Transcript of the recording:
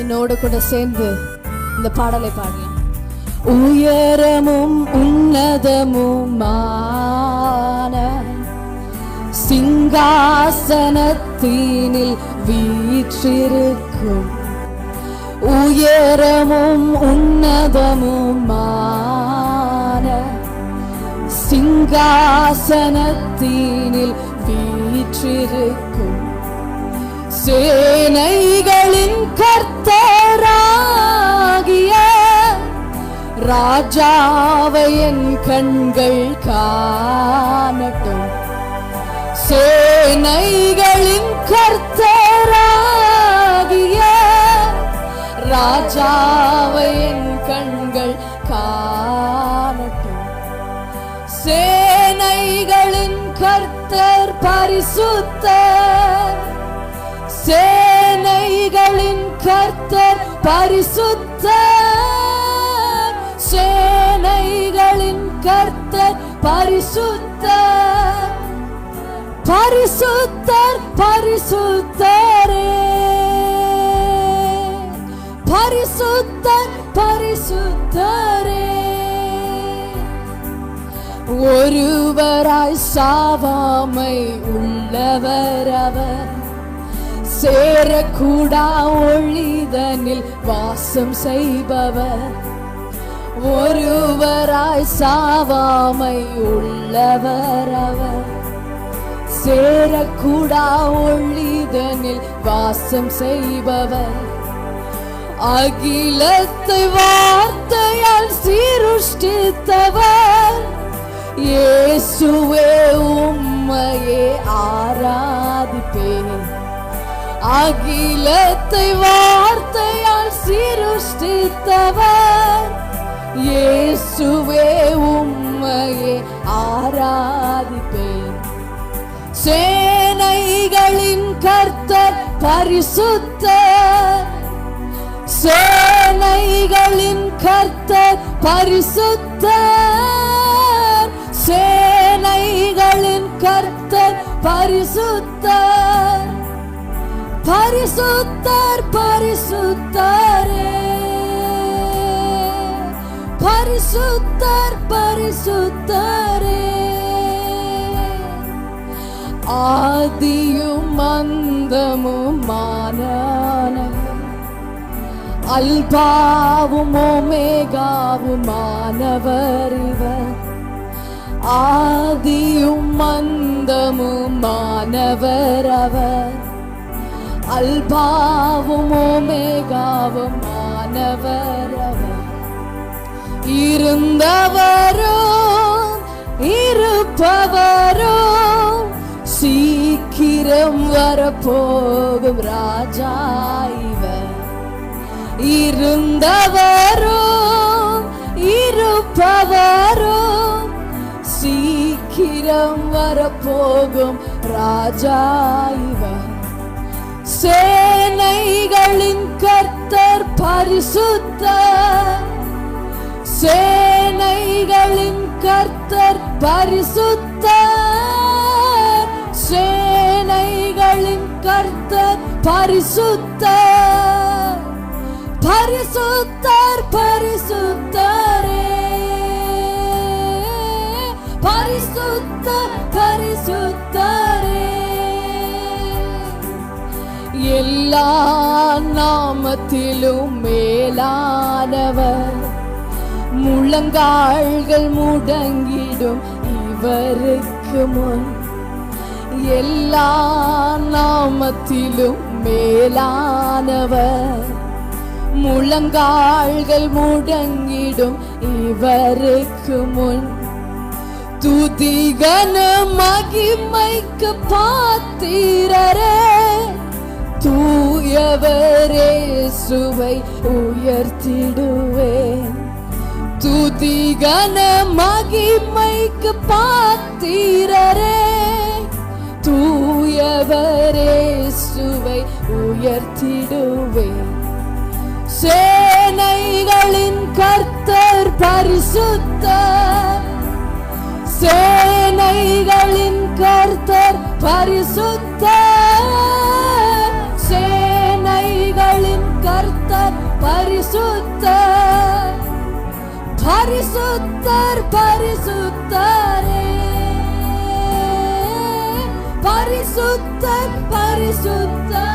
என்னோடு கூட சேர்ந்து இந்த பாடலை பாடலாம் உயரமும் உன்னதமுமான சிங்காசனத்தினில் வீற்றிருக்கும். உயரமும் உன்னதமுமான சிங்காசனத்தினில் வீற்றிருக்கும். சேனை ராஜாவை என் கண்கள் காணட்டும். சேனைகளின் கர்த்தராகிய ராஜாவை என் கண்கள் காணட்டும். சேனைகளின் கர்த்தர் பரிசுத்த சேனைகளின் கர்த்தர் பரிசுத்தர். சேனைகளின் கர்த்தர் பரிசுத்தர். பரிசுத்தர் பரிசுத்தரே. பரிசுத்தர் பரிசுத்தரே. ஒருவராய் சாவாமை உள்ளவர் அவர். சேரக்கூடா ஒழிதனில் வாசம் செய்பவர். ஒருவராய் சாவாமை உள்ளவர் அவர். சேரக்கூடா ஒளிதனில் வாசம் செய்பவர். அகிலத்தை வார்த்தையால் சீருஷ்டித்தவர். இயேசுவே உம்மையே ஆராதிப்பேன். அகிலத்தை வார்த்தையால் சீருஷ்டித்தவர். இயேசுவே உம்மையே ஆராதிப்பேன். சேனைகளின் கர்த்தர் பரிசுத்த சேனைகளின் கர்த்தர் பரிசுத்த சேனைகளின் கர்த்தர் பரிசுத்த பரிசுத்தர் பரிசுத்தர். பரிசுத்தர் பரிசுத்தரே. ஆதியும் அந்தமுமான அல்பாவும் ஓமேகாவுமானவர் இவர். ஆதியும் மந்தமுமானவர் அவர். அல்பாவும் ஓமேகாவுமானவர் அவர் இருந்தவரோ இருப்பவரோ சீக்கிரம் வரப்போகும் ராஜா இவர். இருந்தவரோ இருப்பவரோ சீக்கிரம் வரப்போகும் ராஜா இவர். சேனைகளின் கர்த்தர் பரிசுத்தர் சேனைகளின் கர்த்தர் பரிசுத்த. சேனைகளின் கர்த்தர் பரிசுத்த. பரிசுத்தர் பரிசுத்தரே. பரிசுத்த பரிசுத்தரே. எல்லா நாமத்திலும் மேலானவர். முழங்கால்கள் முடங்கிடும் இவருக்கு முன். எல்லா நாமத்திலும் மேலானவர். முழங்கால்கள் முடங்கிடும் இவருக்கு முன். துதிகன மகிமைக்கு பாத்திரரே. தூயவரே சுவை உயர்த்திடுவேன். துதி கன மகிமைக்கு பாத்திரரே தூயவரே சுவை உயர்த்திடுவே. சேனைகளின் கர்த்தர் பரிசுத்த சேனைகளின் கர்த்தர் பரிசுத்த சேனைகளின் கர்த்தர் பரிசுத்த. பரிசுத்தர் பரிசுத்தரே. பரிசுத்தர் பரிசுத்தர்.